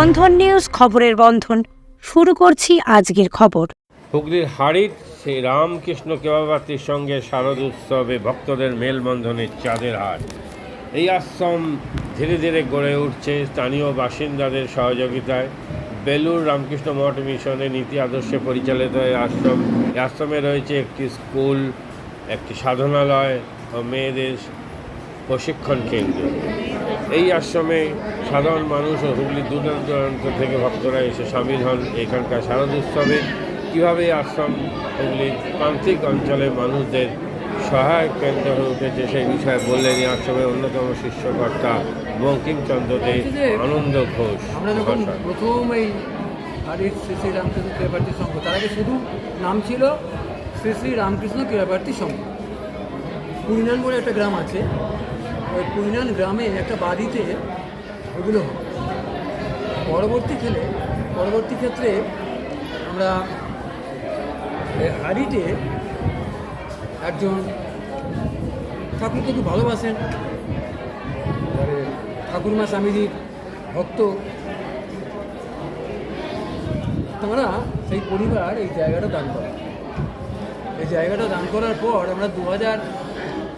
বন্ধন news খবরের বন্ধন। শুরু করছি আজকের খবর। হুগলির হাড়ির সেই রামকৃষ্ণ কেবাবাতির সঙ্গে শারদ উৎসবে ভক্তদের মেলবন্ধনের চাঁদের হাট। এই আশ্রম ধীরে ধীরে গড়ে উঠছে স্থানীয় বাসিন্দাদের সহযোগিতায়। বেলুর রামকৃষ্ণ মঠ মিশনের নীতি আদর্শে পরিচালিত এই আশ্রম। এই আশ্রমে রয়েছে একটি স্কুল, একটি সাধনালয় ও মেয়েদের প্রশিক্ষণ কেন্দ্র। এই আশ্রমে সাধারণ মানুষ ও হুগলির দূর দূরান্ত থেকে ভক্তরা এসে সামিল হন এখানকার শারদ উৎসবে। কীভাবে আশ্রম হুগলির প্রান্তিক অঞ্চলের মানুষদের সহায়ক কেন্দ্র হয়ে উঠেছে সেই বিষয়ে বললেন এই আশ্রমের অন্যতম শিষ্যকর্তা বঙ্কিমচন্দ্র দে আনন্দ ঘোষ আমরা যখন প্রথম এই হারির শ্রী শ্রী রামকৃষ্ণ ক্রিয়াপ্রার্থী সংঘ তার আগে শুধু নাম ছিল শ্রী শ্রী রামকৃষ্ণ ক্রীড়াপার্থী সংঘ। কুইনান বলে একটা গ্রাম আছে ওই কুইনান গ্রামে একটা বাড়িতে ওগুলো পরবর্তী খেলে, পরবর্তী ক্ষেত্রে আমরা হাড়িতে একজন ঠাকুরকে খুব ভালোবাসেন। ঠাকুরমা স্বামীজির ভক্ত। তারা সেই পরিবার এই জায়গাটা দান করে এই জায়গাটা দান করার পর আমরা দু হাজার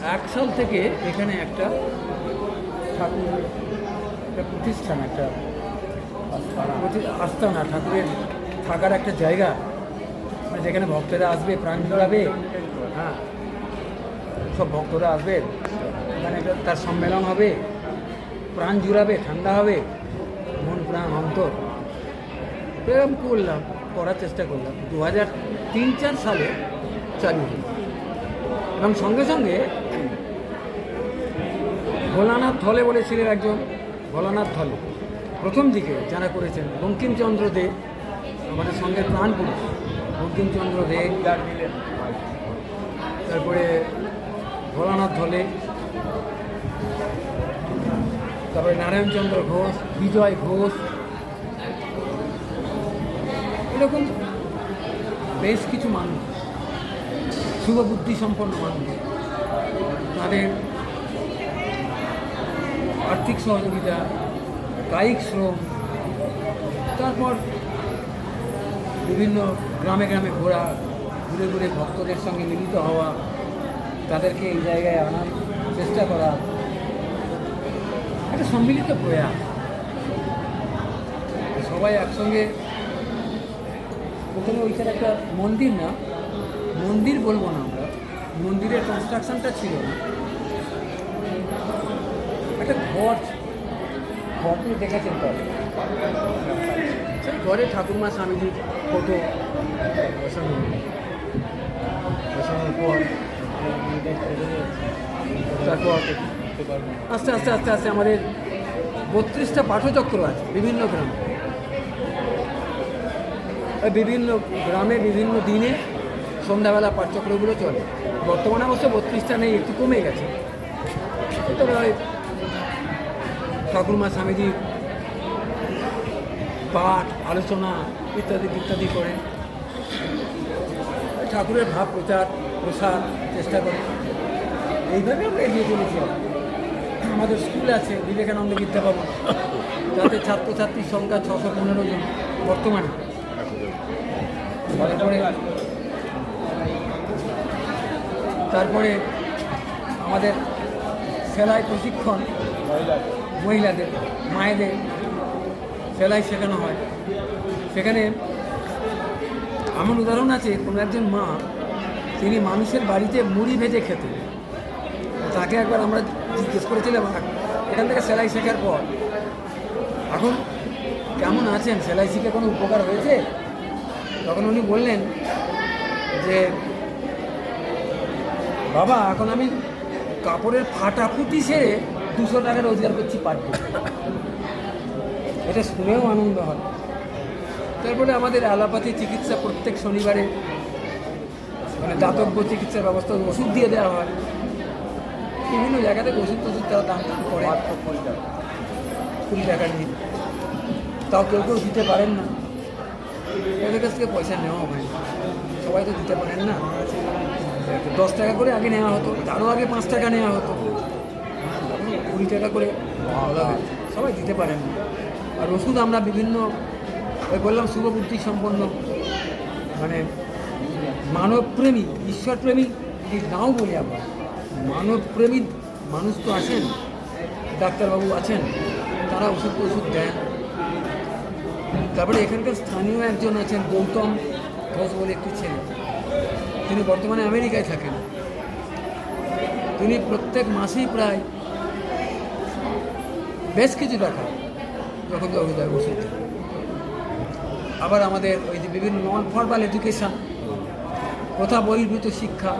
এক সাল থেকে এখানে একটা ঠাকুর একটা প্রতিষ্ঠান একটা আস্তানা ঠাকুরের থাকার একটা জায়গা। মানে যেখানে ভক্তরা আসবে প্রাণ জোড়াবে। হ্যাঁ। সব ভক্তরা আসবে। এখানে তার সম্মেলন হবে। প্রাণ জুড়াবে ঠান্ডা হবে। মন প্রাণ অন্তর। এরকম করলাম করার চেষ্টা করলাম। দু হাজার তিন চার সালে চালু হলো। এবং সঙ্গে সঙ্গে ভোলানাথ থলে বলেছিলেন একজন, ভোলানাথ থলে। প্রথম দিকে যারা করেছেন, বঙ্কিমচন্দ্র দে, আমাদের সঙ্গে প্রাণ পুরুষ, বঙ্কিমচন্দ্র দে। তারপরে ভোলানাথ ধলে তারপরে নারায়ণচন্দ্র ঘোষ, বিজয় ঘোষ। এরকম বেশ কিছু মানুষ শুভবুদ্ধি সম্পন্ন মানুষ। তাদের আর্থিক সহযোগিতা কায়িক শ্রম, তারপর বিভিন্ন গ্রামে গ্রামে ঘোরা ঘুরে ঘুরে ভক্তদের সঙ্গে মিলিত হওয়া, তাদেরকে এই জায়গায় আনার চেষ্টা করা, একটা সম্মিলিত প্রয়াস। সবাই একসঙ্গে প্রথমে ওইখানে একটা মন্দির না, মন্দির বলব না আমরা, মন্দিরের কনস্ট্রাকশনটা ছিল না। একটা ঘর। ঘর দেখেছেন তো? সেই ঘরে স্বামীজির ফটো বসানো বসানোর পর তারপর আস্তে আস্তে আস্তে আস্তে আমাদের বত্রিশটা পাঠচক্র আছে বিভিন্ন গ্রামে। বিভিন্ন গ্রামে বিভিন্ন দিনে সন্ধ্যাবেলা পাঠচক্রগুলো চলে। বর্তমানে অবশ্য বত্রিশটা নেই একটু কমে গেছে। তবে ঠাকুরমা স্বামীজির পাঠ, আলোচনা ইত্যাদি ইত্যাদি করে ঠাকুরের ভাব প্রচার, প্রসার চেষ্টা করে এইভাবে আমরা এগিয়ে চলেছি। আমাদের স্কুল আছে, বিবেকানন্দ বিদ্যাভবন, যাতে ছাত্রছাত্রীর সংখ্যা ছশো পনেরো জন বর্তমানে। তারপরে আমাদের সেলাই প্রশিক্ষণ মহিলাদের, মায়েদের সেলাই শেখানো হয়। সেখানে এমন উদাহরণ আছে, কোনো একজন মা, তিনি মানুষের বাড়িতে মুড়ি ভেজে খেতেন। তাকে একবার আমরা জিজ্ঞেস করেছিলাম এখান থেকে সেলাই শেখার পর এখন কেমন আছেন? সেলাই শিখে কোনো উপকার হয়েছে? তখন উনি বললেন যে, বাবা, এখন আমি কাপড়ের ফাটাফুটি সেরে দুশো টাকা রোজগার করছি পার ডে এটা শুনেও আনন্দ হয়। তারপরে আমাদের অ্যালোপ্যাথি চিকিৎসা প্রত্যেক শনিবারে মানে দাতব্য চিকিৎসার ব্যবস্থা, ওষুধ দিয়ে দেওয়া হয়। বিভিন্ন জায়গা থেকে ওষুধ টষুধ তারা দাম টাম করে। কুড়ি টাকা নিয়ে। তাও কেউ কেউ দিতে পারেন না। ওদের কাছ থেকে পয়সা নেওয়া হয়। সবাই তো দিতে পারেন না। দশ টাকা করে আগে নেওয়া হতো। তারও আগে পাঁচ টাকা নেওয়া হতো। কুড়ি টাকা করে। সবাই দিতে পারেন আর ওষুধ আমরা বিভিন্ন, ওই বললাম শুভবুদ্ধি সম্পন্ন মানে মানবপ্রেমী ঈশ্বরপ্রেমী যদি নাও বলি আমরা মানবপ্রেমী মানুষ তো আছেন, ডাক্তারবাবু আছেন, তারা ওষুধ ওষুধ দেন। তারপরে এখানকার স্থানীয় একজন আছেন, গৌতম ঘোষ বলে একটি ছেলে। তিনি বর্তমানে আমেরিকায় থাকেন। তিনি প্রত্যেক মাসেই প্রায় বেশ কিছু টাকা যখন যখন দেয় ওষুধ আবার আমাদের ওই যে বিভিন্ন নন ফর্মাল এডুকেশান কথা বহির্ভূত শিক্ষা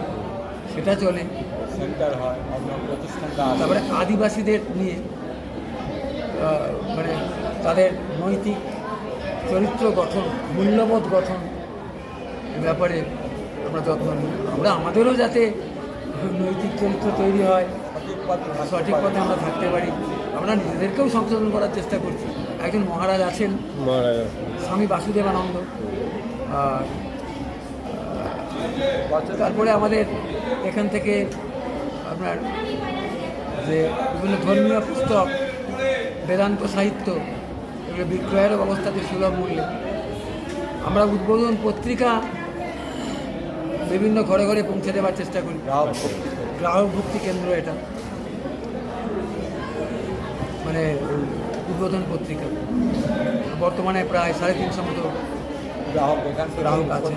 সেটা চলে। হয় তারপরে আদিবাসীদের নিয়ে মানে তাদের নৈতিক চরিত্র গঠন মূল্যবোধ গঠন ব্যাপারে আমরা যত্ন নিই। আমরা আমাদেরও যাতে নৈতিক চরিত্র তৈরি হয় সঠিক পথে আমরা থাকতে পারি। আমরা নিজেদেরকেও সংশোধন করার চেষ্টা করছি। একজন মহারাজ আছেন স্বামী বাসুদেবানন্দ। আর তারপরে আমাদের এখান থেকে আপনার যে বিভিন্ন ধর্মীয় পুস্তক বেদান্ত সাহিত্য এগুলো বিক্রয়ের অবস্থাতে সুলভ মূল্যে। আমরা উদ্বোধন পত্রিকা বিভিন্ন ঘরে ঘরে পৌঁছে দেওয়ার চেষ্টা করি। গ্রাহক গ্রাহক ভক্তি কেন্দ্র এটা। মানে উদ্বোধন পত্রিকা। বর্তমানে প্রায় সাড়ে তিনশো মতো গ্রাহক আছে।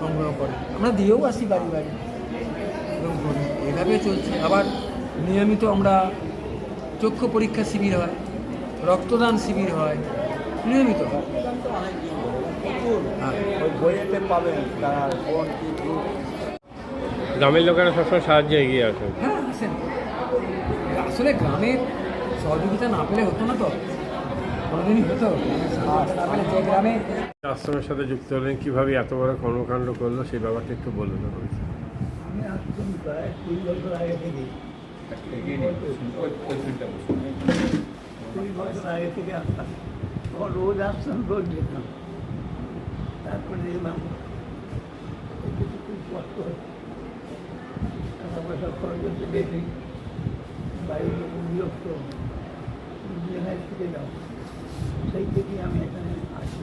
সংগ্রহ করে। আমরা দিয়েও আসি বাড়ি বাড়ি। এবং এভাবে চলছে। আবার নিয়মিত আমরা চক্ষু পরীক্ষা শিবির হয় রক্তদান শিবির হয় নিয়মিত হয়। হ্যাঁ গ্রামের লোকেরা সবসময় সাহায্যে এগিয়ে আসেন। হ্যাঁ আসেন। আসলে গ্রামের সহযোগিতা না পেলে হতো না তো? কোনোদিনই হতো? সহযোগিতা না পেলে যে গ্রামে আশ্রমের সাথে যুক্ত হলেন কীভাবে এত বড় কর্মকাণ্ড করল সেই ব্যাপারটা একটু বলুন। আমি প্রায় কুড়ি বছর আগে থেকে কুড়ি বছর আগে থেকে আসতাম তখন রোজ আসতাম রোজ যেতাম তারপরে দেখলাম খুব কষ্ট হচ্ছে। টাকা পয়সা খরচ হচ্ছে বেশি। লোক বিরক্ত জেলায় থেকে যাও সেই থেকেই আমি এখানে আসি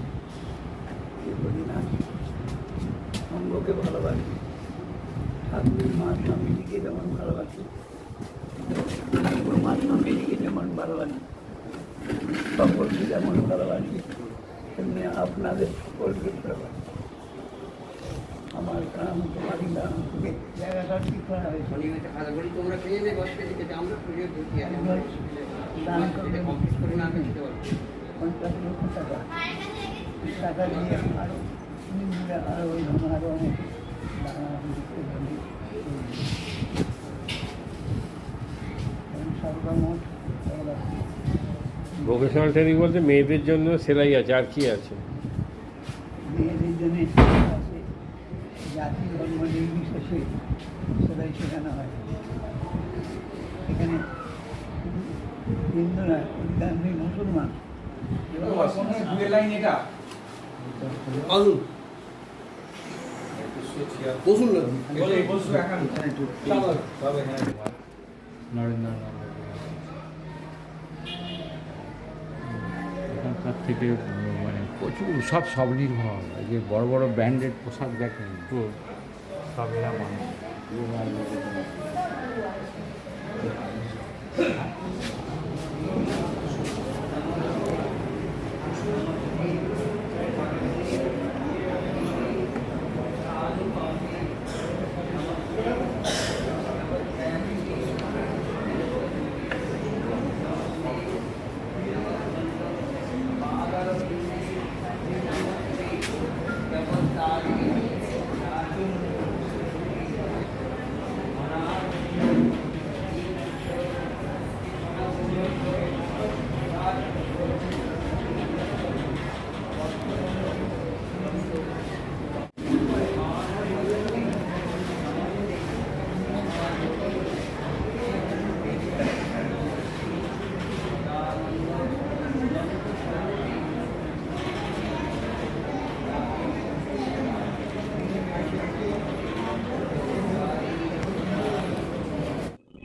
দীর্ঘদিন আসি সঙ্গকে ভালোবাসি ঠাকুরের মা স্বামীজিকে যেমন ভালোবাসি ঠাকুর মা স্বামীজিকে যেমন ভালোবাসি সকলকে যেমন ভালোবাসি তেমনি আপনাদের সকলকে ভালোবাসি আমার গ্রাম তোমারই গ্রাম থেকে জায়গাটা ঠিক করা হয়েছে দান করবেন পঞ্চাশ ভোকেশনাল ট্রেনিং বলতে মেয়েদের জন্য সেলাই আছে, আর কি আছে? মেয়েদের জন্য আছে। জাতি, ধর্ম, নির্বিশেষে সেটাই শেখানো হয়। এখানে হিন্দু না। অধিকাংশই মুসলমান এখানকার থেকে মানে প্রচুর সব স্বনির্ভর। এই যে বড় বড় ব্র্যান্ডেড পোশাক দেখেন তো সব এরা মানে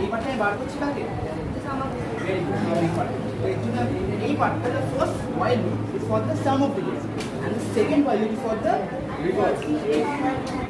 এই পার্টটা আমি বার করছি good, এই পার্টটা while loop is for the sum of digits and the second reverse